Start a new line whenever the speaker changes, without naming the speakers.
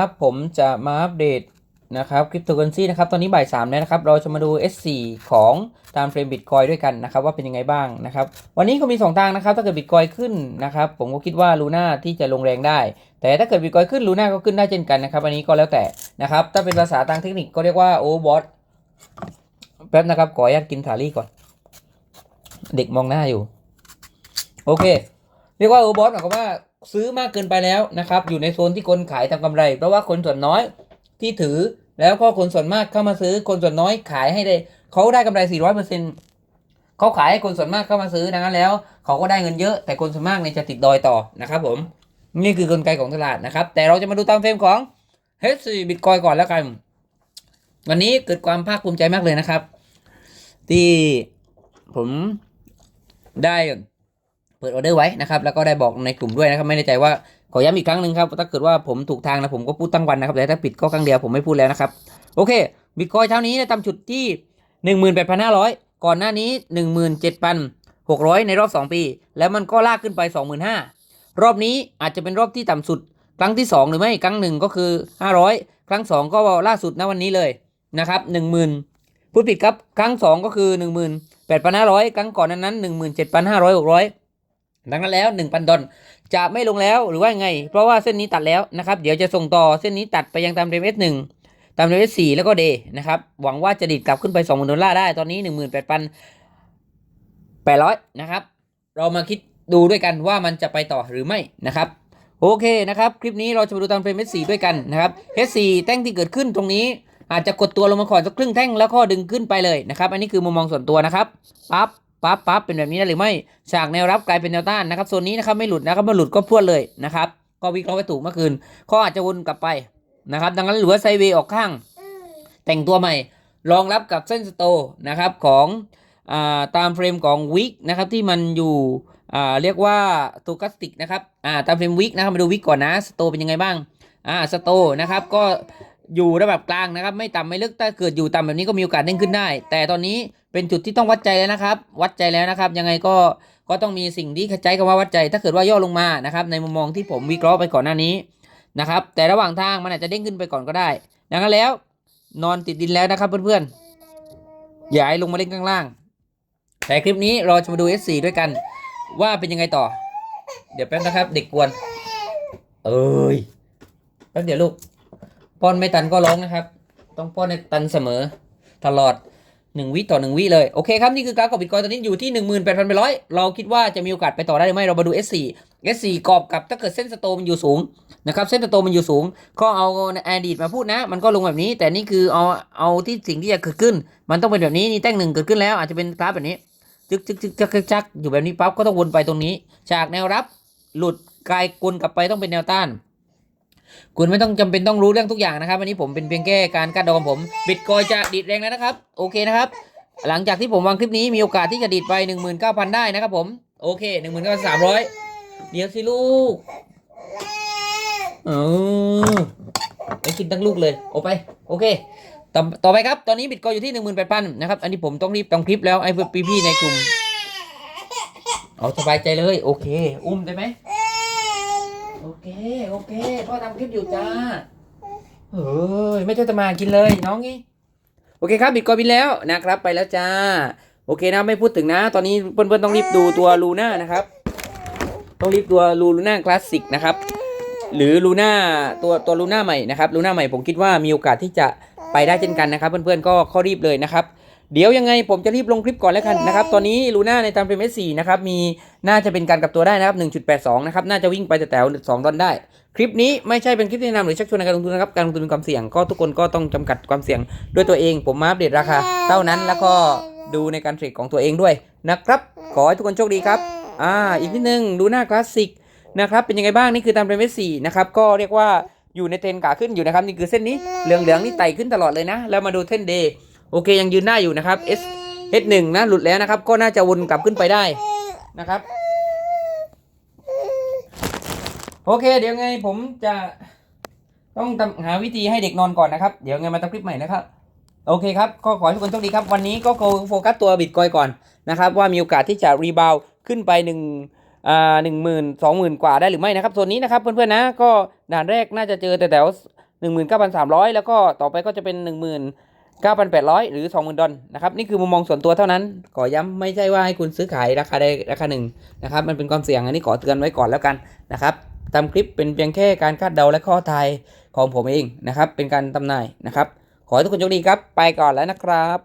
ครับผมจะมาอัปเดตนะครับคริปโตเคอเรนซีนะครับตอนนี้บ่ายสามแล้วนะครับ เราจะมาดู S4 ของตามเฟรมบิตคอยด้วยกันนะครับว่าเป็นยังไงบ้างนะครับ วันนี้ก็มี 2 ทางนะครับ ถ้าเกิดบิตคอยขึ้นนะครับ ผมก็คิดว่าลูน่าที่จะลงแรงได้ แต่ถ้าเกิดบิตคอยขึ้นลูน่าก็ขึ้นได้เช่นกันนะครับ อันนี้ก็แล้วแต่นะครับ ถ้าเป็นภาษาทางเทคนิคก็เรียกว่าโอเวอร์บอทแป๊บนะครับขออนุญาตกินสาลี่ก่อน เด็กมองหน้าอยู่ โอเค เรียกว่าโอเวอร์บอทหมายความว่า ซื้อมากเกินไปแล้วนะครับ อยู่ในโซนที่คนขายทำกำไร เพราะว่าคนส่วนน้อยที่ถือแล้วก็คนส่วนมากเข้ามาซื้อ คนส่วนน้อยขายให้ได้เขาได้กำไร 400เปอร์เซ็นต์เขาขายให้คนส่วนมากเข้ามาซื้อดังนั้นแล้ว เขาก็ได้เงินเยอะ แต่คนส่วนมากเนี่ยจะติดดอยต่อนะครับผม นี่คือกลไกของตลาดนะครับ แต่เราจะมาดูตามเฟรมของ H4 Bitcoin ก่อนแล้วกัน วันนี้เกิดความภาคภูมิใจมากเลยนะครับ ที่ผมได้ เปิดออเดอร์ไว้นะครับแล้วก็ได้บอกในกลุ่มด้วยนะครับไม่แน่ใจว่าขอย้ำอีกครั้งหนึ่งครับถ้าเกิดว่าผมถูกทางนะผมก็พูดตั้งวันนะครับแต่ถ้าผิดก็ครั้งเดียวผมไม่พูดแล้วนะครับโอเคบิตคอยเช้านี้ได้ตามจุดที่ 18,500 ก่อนหน้านี้ 17,600 ในรอบ 2 ปี แล้วมันก็ลากขึ้นไป 25,000 รอบนี้อาจจะเป็นรอบที่ต่ำสุด ครั้งที่ 2 หรือไม่ครั้งหนึ่งก็คือ 500 ครั้ง 2 ก็ล่าสุดณวันนี้เลยนะครับ10,000พูดผิดครับครั้ง 2 ก็คือ 18,500 ครั้งก่อนนั้นนั้น 17,500 600 ดังนั้นแล้ว 1,000 ดอลจะไม่ลงแล้วหรือว่าไง เพราะว่าเส้นนี้ตัดแล้วนะครับ เดี๋ยวจะส่งต่อเส้นนี้ตัดไปยังตามเรมเอสหนึ่งตามเรมเอสสี่แล้วก็เดนะครับ หวังว่าจะดีดกลับขึ้นไป20,000ดอลลาร์ได้ตอนนี้ 18,800 นะครับ เรามาคิดดูด้วยกันว่ามันจะไปต่อหรือไม่นะครับโอเคนะครับ คลิปนี้เราจะมาดูตามเฟรม S4 ด้วยกันนะครับ S4 แท่งที่เกิดขึ้นตรงนี้ อาจจะกดตัวลงมาก่อนสักครึ่งแท่งแล้วก็ดึงขึ้นไปเลยนะครับ อันนี้คือมุมมองส่วนตัวนะครับปั๊บ ปั๊บปั๊บเป็นแบบนี้ได้หรือไม่ฉากแนวรับกลายเป็นแนวต้านนะครับโซนนี้นะครับไม่หลุดนะครับไม่หลุดก็พรวดเลยนะครับก็วิเคราะห์ไปถูกเมื่อคืนข้ออาจจะวนกลับไปนะครับดังนั้นเหลือไซด์เวย์ออกข้าง แต่งตัวใหม่รองรับกับเส้นสโตนะครับของอาตามเฟรมของวิกนะครับที่มันอยู่อ่าเรียกว่าโตกัสติกนะครับอ่าตามเฟรมวิกนะครับมาดูวิกก่อนนะสโตเป็นยังไงบ้างอ่าสโตนะครับก็ อยู่ระดับกลางนะครับ ไม่ต่ำไม่ลึกถ้าเกิดอยู่ต่ำแบบนี้ก็มีโอกาสเด้งขึ้นได้ แต่ตอนนี้เป็นจุดที่ต้องวัดใจแล้วนะครับ วัดใจแล้วนะครับ ยังไงก็ก็ต้องมีสิ่งที่ใช้คำว่าวัดใจ ถ้าเกิดว่าย่อลงมานะครับ ในมุมมองที่ผมวิเคราะห์ไปก่อนหน้านี้นะครับ แต่ระหว่างทางมันอาจจะเด้งขึ้นไปก่อนก็ได้ดังนั้นแล้ว นอนติดดินแล้วนะครับเพื่อนๆอย่าให้ลงมาเล่นข้างล่าง แต่คลิปนี้เราจะมาดู S4 ด้วยกัน ว่าเป็นยังไงต่อ เดี๋ยวแป๊บนะครับ เด็กกวน เอ้ยแป๊บเดี๋ยวลูก ป้อนไม่ตันก็ร้องนะครับ ต้องป้อนในตันเสมอ ตลอดหนึ่งวิต่อหนึ่งวิเลย โอเคครับ นี่คือกราฟของบิตคอยตอนนี้อยู่ที่ 18,800ไปร้อยเราคิดว่าจะมีโอกาสไปต่อได้หรือไม่เรามาดู S4 S4 กรอบกับถ้าเกิดเส้นสโตมันอยู่สูงนะครับเส้นสโตมันอยู่สูง ก็เอาอดีตมาพูดนะ มันก็ลงแบบนี้ แต่นี่คือเอาเอาที่สิ่งที่จะเกิดขึ้น มันต้องเป็นแบบนี้นี่แต้งหนึ่งเกิดขึ้นแล้วอาจจะเป็นกราฟแบบนี้จึกจึกจึกจักจักจักอยู่แบบนี้ปั๊บก็ต้องวนไปตรงนี้ จากแนวรับหลุดกลายกลกลับไปต้องเป็นแนวต้าน คุณไม่ต้องจำเป็นต้องรู้เรื่องทุกอย่างนะครับ วันนี้ผมเป็นเพียงแค่การคาดเดาของผมบิตคอยจะดีดแรงแล้วนะครับ โอเคนะครับ หลังจากที่ผมวางคลิปนี้มีโอกาสที่จะดีดไป 19,000 ได้นะครับผมโอเค19,300 เดี๋ยวสิลูกเออไปกินทั้งลูกเลยโอไปโอเคต่อต่อไปครับ ตอนนี้บิตคอยอยู่ที่ 18,000นะครับ อันนี้ผมต้องรีบทำคลิปแล้วไอ้พี่ๆในกลุ่มเอาสบายใจเลย โอเค อุ้มได้ไหม เค โอเค พ่อทำคลิปอยู่จ้าเฮ้ย ไม่ใช่จะมากินเลยน้องงี้ โอเคครับบิตคอบินแล้วนะครับ ไปแล้วจ้า โอเคนะไม่พูดถึงนะ ตอนนี้เพื่อนๆต้องรีบดูตัวลูน่านะครับ ต้องรีบตัวลูน่าคลาสสิกนะครับ หรือลูน่าตัวตัวลูน่าใหม่นะครับลูน่าใหม่ผมคิดว่ามีโอกาสที่จะไปได้เช่นกันนะครับ เพื่อนๆก็ข้อรีบเลยนะครับ เดี๋ยวยังไงผมจะรีบลงคลิปก่อนแล้วกันนะครับ ตอนนี้ลูน่าในตามเฟรม S4 นะครับ มีน่าจะเป็นการกลับตัวได้นะครับ 1.82 นะครับ น่าจะวิ่งไปแต่แถว2ดอลได้ คลิปนี้ไม่ใช่เป็นคลิปแนะนำหรือชักชวนในการลงทุนนะครับ การลงทุนมีความเสี่ยง ก็ทุกคนก็ต้องจำกัดความเสี่ยงด้วยตัวเอง ผมมาอัปเดตราคาเท่านั้น แล้วก็ดูในการเทรดของตัวเองด้วยนะครับ ขอให้ทุกคนโชคดีครับ อ่า อีกนิดนึงลูน่าคลาสสิกนะครับ เป็นยังไงบ้าง นี่คือตามเทรนด์สี่นะครับ ก็เรียกว่าอยู่ในเทรนขาขึ้นอยู่นะครับ นี่คือเส้นนี้ เหลืองๆนี่ไต่ขึ้นตลอดเลยนะ แล้วมาดูเส้นเดย์ โอเคยังยืนหน้าอยู่นะครับ S H หนึ่งนะหลุดแล้วนะครับ ก็น่าจะวนกลับขึ้นไปได้นะครับ โอเค เดี๋ยวไงผมจะต้องหาวิธีให้เด็กนอนก่อนนะครับ เดี๋ยวไงมาทำคลิปใหม่นะครับ โอเคครับ ก็ขอให้ทุกคนโชคดีครับ วันนี้ก็โฟกัสตัวบิตคอยก่อนนะครับ ว่ามีโอกาสที่จะรีบาวขึ้นไปหนึ่งอ่าหนึ่งหมื่นสองหมื่นกว่าได้หรือไม่นะครับโซนนี้นะครับเพื่อนๆนะก็ด่านแรกน่าจะเจอแต่แถว19,300แล้วก็ต่อไปก็จะเป็น19,800หมื่น 9,800 หรือ 20,000ดอลนะครับนี่คือมุมมองส่วนตัวเท่านั้น ขอย้ำไม่ใช่ว่าให้คุณซื้อขายราคาใดราคาหนึ่งนะครับมันเป็นความเสี่ยงอันนี้ขอเตือนไว้ก่อนแล้วกันนะครับตามคลิปเป็นเพียงแค่การคาดเดาและข้อทายของผมเองนะครับเป็นการตำนายนะครับขอให้ทุกคนโชคดีครับ ไปก่อนแล้วนะครับ